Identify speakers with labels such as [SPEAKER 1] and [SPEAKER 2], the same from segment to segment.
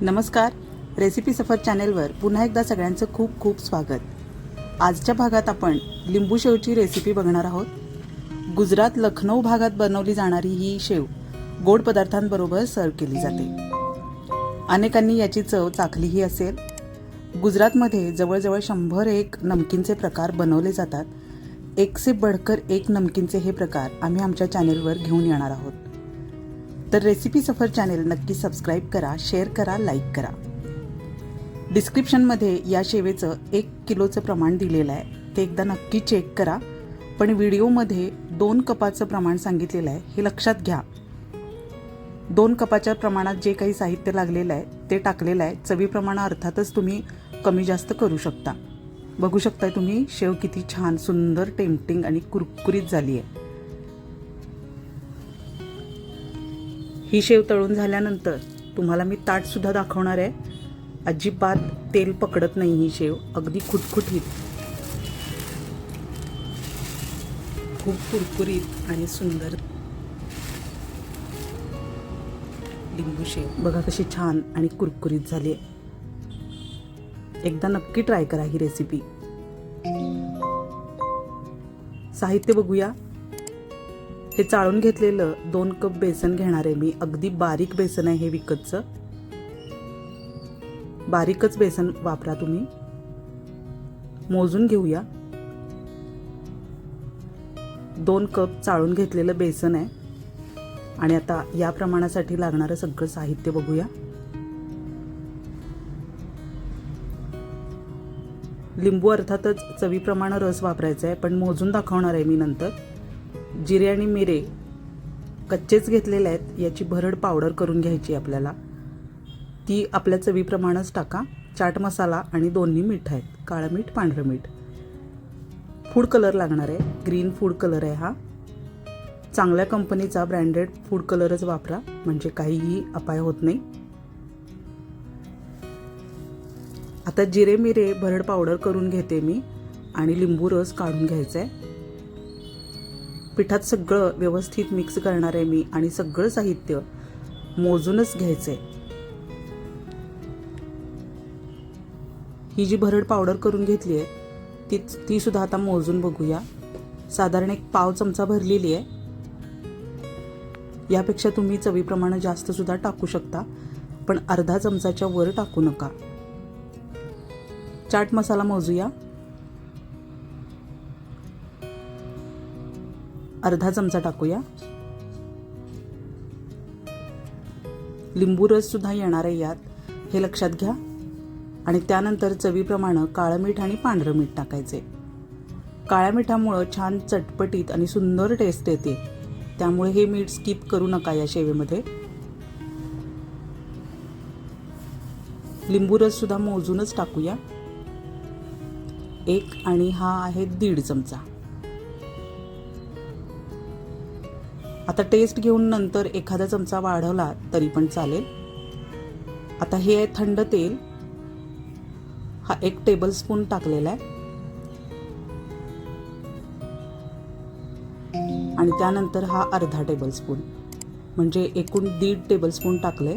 [SPEAKER 1] नमस्कार. रेसिपी सफर चॅनेलवर पुन्हा एकदा सगळ्यांचं खूप खूप स्वागत. आजच्या भागात आपण लिंबू शेवची रेसिपी बघणार आहोत. गुजरात लखनौ भागात बनवली जाणारी ही शेव गोड पदार्थांबरोबर सर्व केली जाते. अनेकांनी याची चव चाखलीही असेल. गुजरातमध्ये जवळजवळ शंभर एक नमकीनचे प्रकार बनवले जातात. एक से बडकर एक नमकीनचे हे प्रकार आम्ही आमच्या चॅनेलवर घेऊन येणार आहोत. तर रेसिपी सफर चॅनेल नक्की सबस्क्राईब करा शेअर करा लाईक करा. डिस्क्रिप्शनमध्ये या शेवेचं एक किलोचं प्रमाण दिलेलं आहे. ते एकदा नक्की चेक करा. पण व्हिडिओमध्ये दोन कपाचं प्रमाण सांगितलेलं आहे हे लक्षात घ्या. दोन कपाच्या प्रमाणात जे काही साहित्य लागलेलं आहे ते टाकलेलं आहे. चवीप्रमाणे अर्थातच तुम्ही कमी जास्त करू शकता. बघू शकताय तुम्ही शेव किती छान सुंदर टेम्पटिंग आणि कुरकुरीत झाली आहे ही शेव तळून झाल्यानंतर तुम्हाला मी ताटसुद्धा दाखवणार आहे. अजिबात तेल पकडत नाही ही शेव. अगदी खुटखुटीत. खूप कुरकुरीत आणि सुंदर लिंबू शेव. बघा कशी छान आणि कुरकुरीत झाली आहे. एकदा नक्की ट्राय करा ही रेसिपी साहित्य बघूया. हे चाळून घेतलेलं दोन कप बेसन घेणार आहे मी. अगदी बारीक बेसन आहे हे विकतचं. बारीकच बेसन वापरा तुम्ही. मोजून घेऊया. दोन कप चाळून घेतलेलं बेसन आहे. आणि आता या प्रमाणासाठी लागणारं सगळं साहित्य बघूया. लिंबू अर्थातच चवीप्रमाणे रस वापरायचा आहे पण मोजून दाखवणार आहे मी नंतर. जिरे आणि मिरे कच्चेच घेतलेले आहेत. याची भरड पावडर करून घ्यायची आपल्याला. ती आपल्या चवीप्रमाणेच टाका. चाट मसाला आणि दोन्ही मीठ आहेत. काळं मीठ पांढरं मीठ. फूड कलर लागणार आहे. ग्रीन फूड कलर आहे हा. चांगल्या कंपनीचा ब्रँडेड फूड कलरच वापरा. म्हणजे काहीही अपाय होत नाही. आता जिरे मिरे भरड पावडर करून घेते मी. आणि लिंबू रस काढून घ्यायचा आहे. पिठात सगळं व्यवस्थित मिक्स करणार आहे मी आणि सगळं साहित्य मोजूनच घ्यायचं. आहे ही जी भरड पावडर करून घेतली आहे ती ती सुद्धा आता मोजून बघूया. साधारण एक पाव चमचा भरलेली आहे. यापेक्षा तुम्ही चवीप्रमाणे जास्त सुद्धा टाकू शकता पण अर्धा चमचाच्या वर टाकू नका. चाट मसाला मोजूया. अर्धा चमचा टाकूया. लिंबू रससुद्धा येणार आहे यात. हे लक्षात घ्या. आणि त्यानंतर चवीप्रमाणे काळं मीठ आणि पांढरं मीठ टाकायचे. काळ्या मिठामुळं छान चटपटीत आणि सुंदर टेस्ट येते. त्यामुळे हे मीठ स्किप करू नका या शेवेमध्ये. लिंबू रससुद्धा मोजूनच टाकूया. एक आणि हा आहे दीड चमचा. आता टेस्ट घेऊन नंतर एखादा चमचा वाढवला तरी पण चालेल. आता हे आहे थंड तेल. हा एक टेबलस्पून टाकलेला आहे. आणि त्यानंतर हा अर्धा टेबलस्पून म्हणजे एकूण दीड टेबलस्पून टाकले.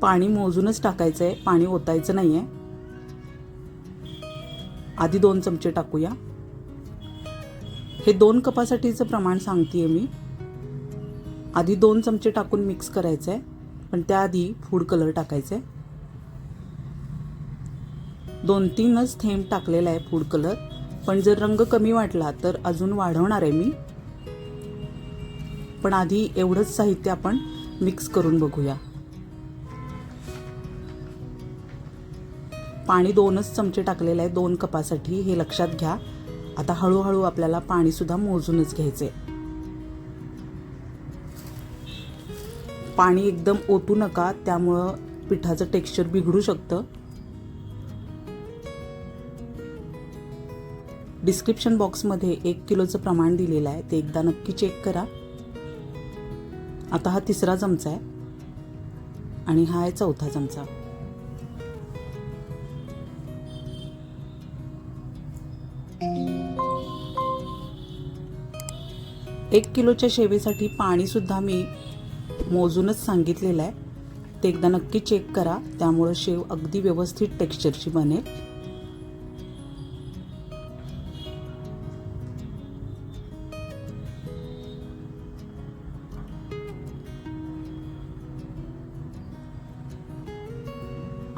[SPEAKER 1] पाणी मोजूनच टाकायचं आहे पाणी ओतायचं नाही आहे आधी दोन चमचे टाकूया. हे दोन कपासाठीचं प्रमाण सांगते मी. आधी दोन चमचे टाकून मिक्स करायचं आहे पण त्याआधी फूड कलर टाकायचं आहे दोन तीनच थेंब टाकलेला आहे फूड कलर पण जर रंग कमी वाटला तर अजून वाढवणार आहे मी. पण आधी एवढंच साहित्य आपण मिक्स करून बघूया. पाणी दोनच चमचे टाकलेलं आहे दोन कपासाठी. हे लक्षात घ्या. आता हळूहळू आपल्याला पाणीसुद्धा मोजूनच घ्यायचे पाणी एकदम ओतू नका त्यामुळं पिठाचं टेक्स्चर बिघडू शकतं. डिस्क्रिप्शन बॉक्समध्ये एक किलोचं प्रमाण दिलेलं आहे ते एकदा नक्की चेक करा. आता हा तिसरा चमचा आहे आणि हा आहे चौथा चमचा. एक किलोच्या शेवेसाठी पाणीसुद्धा मी मोजूनच सांगितलेलं आहे. ते एकदा नक्की चेक करा. त्यामुळं शेव अगदी व्यवस्थित टेक्स्चरची बनेल.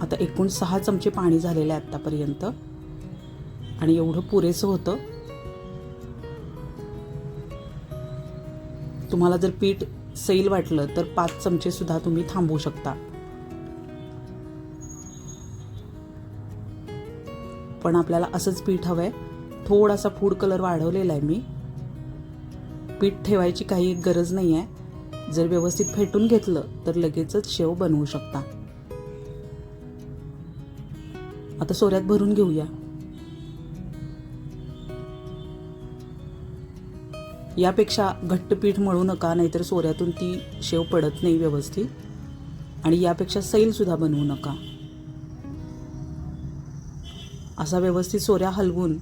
[SPEAKER 1] आता एकूण सहा चमचे पाणी झालेलं आहे आत्तापर्यंत. आणि एवढं पुरेसं होतं. तुम्हाला जर पीठ सैल वाटलं तर पाच चमचे सुद्धा तुम्ही थांबवू शकता. पण आपल्याला असंच पीठ हवंय. थोडासा फूड कलर वाढवलेला आहे मी. पीठ ठेवायची काही गरज नाही आहे जर व्यवस्थित फेटून घेतलं तर लगेचच शेव बनवू शकता. आता सोऱ्यात भरून घेऊया. यापेक्षा घट्ट पीठ मळू नका नाहीतर सोऱ्यातून ती शेव पडत नाही व्यवस्थित. आणि यापेक्षा सैलसुद्धा बनवू नका. असा व्यवस्थित सोऱ्या हलवून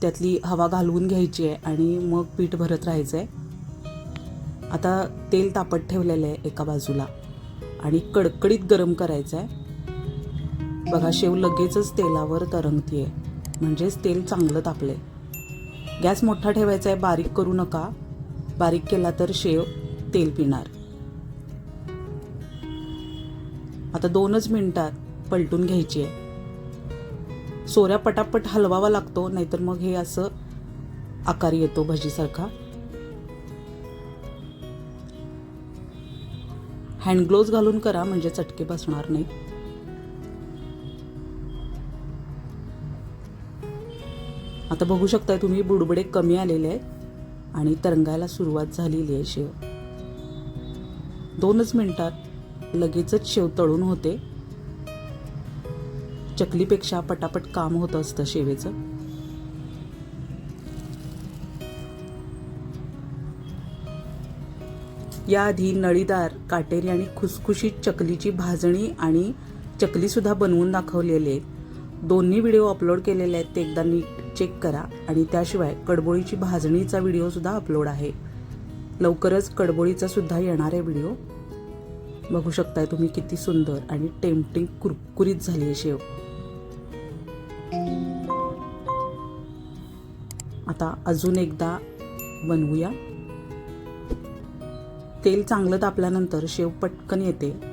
[SPEAKER 1] त्यातली हवा घालवून घ्यायची आहे आणि मग पीठ भरत राहायचं आहे आता तेल तापत ठेवलेलं आहे एका बाजूला आणि कडकडीत गरम करायचं आहे बघा शेव लगेचच तेलावर तरंगतीये. म्हणजेच तेल चांगलं तापलं आहे गॅस मोठा ठेवायचा आहे बारीक करू नका. बारीक केला तर शेव तेल पिणार. आता दोनच मिनिटात पलटून घ्यायची आहे. सोऱ्या पटापट हलवावा लागतो नाहीतर मग हे असं आकार येतो भजीसारखा. हँड ग्लोव्ज घालून करा म्हणजे चटके बसणार नाही. आता बघू शकताय तुम्ही बुडबुडे कमी आलेले आहेत आणि तरंगायला सुरुवात झालेली आहे शेव. दोनच मिनिटात लगेचच शेव तळून होते. चकलीपेक्षा पटापट काम होत असतं शेवेचं. याआधी नळीदार काटेरी आणि खुसखुशीत चकलीची भाजणी आणि चकलीसुद्धा बनवून दाखवलेले आहेत. दोन्ही व्हिडिओ अपलोड केलेले आहेत ते एकदा नीट चेक करा आणि त्याशिवाय कडबोळीची भाजणीचा व्हिडिओसुद्धा अपलोड आहे. लवकरच कडबोळीचा सुद्धा येणार आहे व्हिडिओ बघू शकताय तुम्ही किती सुंदर आणि टेम्पटिंग कुरकुरीत झाली आहे शेव. आता अजून एकदा बनवूया. तेल चांगलं तापल्यानंतर शेव पटकन येते.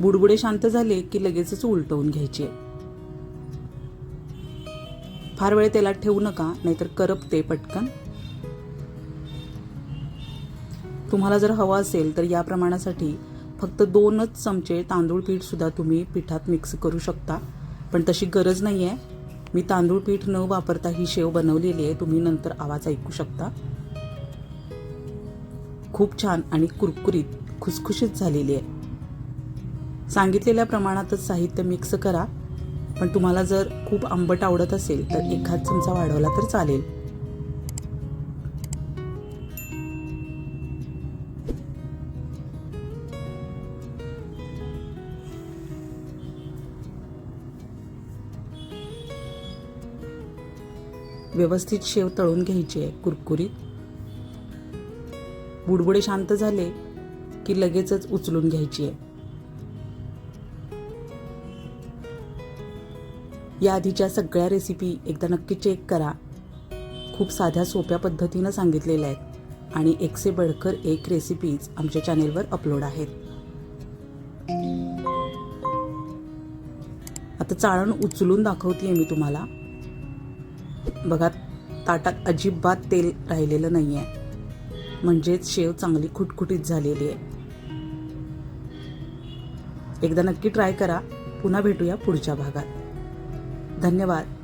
[SPEAKER 1] बुडबुडे शांत झाले की लगेचच उलटवून घ्यायचे. फार वेळ तेलात ठेवू नका नाहीतर करपते पटकन. तुम्हाला जर हवं असेल तर या प्रमाणासाठी फक्त दोनच चमचे तांदूळ पीठ सुद्धा तुम्ही पिठात मिक्स करू शकता. पण तशी गरज नाही आहे मी तांदूळ पीठ न वापरता ही शेव बनवलेली आहे तुम्ही नंतर आवाज ऐकू शकता. खूप छान आणि कुरकुरीत खुसखुशीत झालेली आहे. सांगितलेल्या प्रमाणातच साहित्य मिक्स करा. पण तुम्हाला जर खूप आंबट आवडत असेल तर एखाद चमचा वाढवला तर चालेल. व्यवस्थित शेव तळून घ्यायची आहे कुरकुरीत. बुडबुडे शांत झाले की लगेचच उचलून घ्यायची आहे याआधीच्या सगळ्या रेसिपी एकदा नक्की चेक करा. खूप साध्या सोप्या पद्धतीनं सांगितलेल्या आहेत आणि एकसे बडकर एक रेसिपीज आमच्या चॅनेलवर अपलोड आहेत. आता चाळण उचलून दाखवते मी तुम्हाला. बघा ताटात अजिबात तेल राहिलेलं नाही आहे म्हणजेच शेव चांगली खुटखुटीत झालेली आहे. एकदा नक्की ट्राय करा. पुन्हा भेटूया पुढच्या भागात. धन्यवाद.